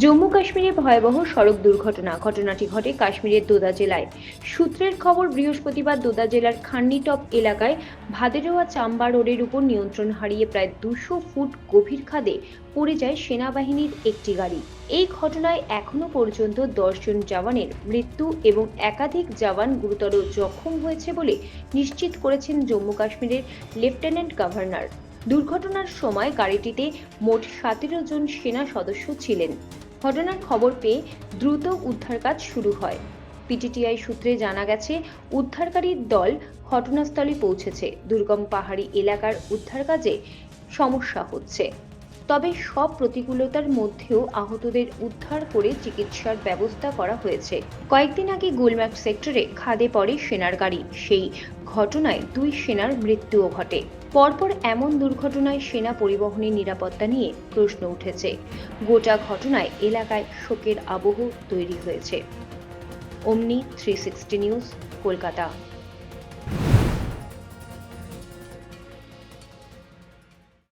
জম্মু কাশ্মীরে ভয়াবহ সড়ক দুর্ঘটনা। ঘটনাটি ঘটে কাশ্মীরের দোদা জেলায়। সূত্রের খবর, বৃহস্পতিবার দোদা জেলার খান্নিটপ এলাকায় ভাদেরোয়া চাম্বা রোডের উপর নিয়ন্ত্রণ হারিয়ে প্রায় দুশো ফুট গভীর খাদে পড়ে যায় সেনাবাহিনীর একটি গাড়ি। এই ঘটনায় এখনও পর্যন্ত দশজন জওয়ানের মৃত্যু এবং একাধিক জওয়ান গুরুতর জখম হয়েছে বলে নিশ্চিত করেছেন জম্মু কাশ্মীরের লেফটেন্যান্ট গভর্নর। দুর্ঘটনার সময় গাড়িটিতে মোট সতেরো জন সেনা সদস্য ছিলেন। ঘটনার খবর পেয়ে দ্রুত উদ্ধার কাজ শুরু হয়। পিটিটিআই সূত্রে জানা গেছে, উদ্ধারকারীর দল ঘটনাস্থলে পৌঁছেছে। দুর্গম পাহাড়ি এলাকার উদ্ধার কাজে সমস্যা হচ্ছে। তবে সব প্রতিকূলতার মধ্যেও আহতদের উদ্ধার করে চিকিৎসার ব্যবস্থা করা হয়েছে। কয়েকদিন আগে গুলমার্গ সেক্টরে খাদে পড়ে সেনার গাড়ি। সেই ঘটনায় দুই সেনার মৃত্যুও ঘটে। পরপর এমন দুর্ঘটনায় সেনা পরিবহনের নিরাপত্তা নিয়ে প্রশ্ন উঠেছে। গোটা ঘটনায় এলাকায় শোকের আবহ তৈরি হয়েছে। অমনি থ্রি নিউজ কলকাতা।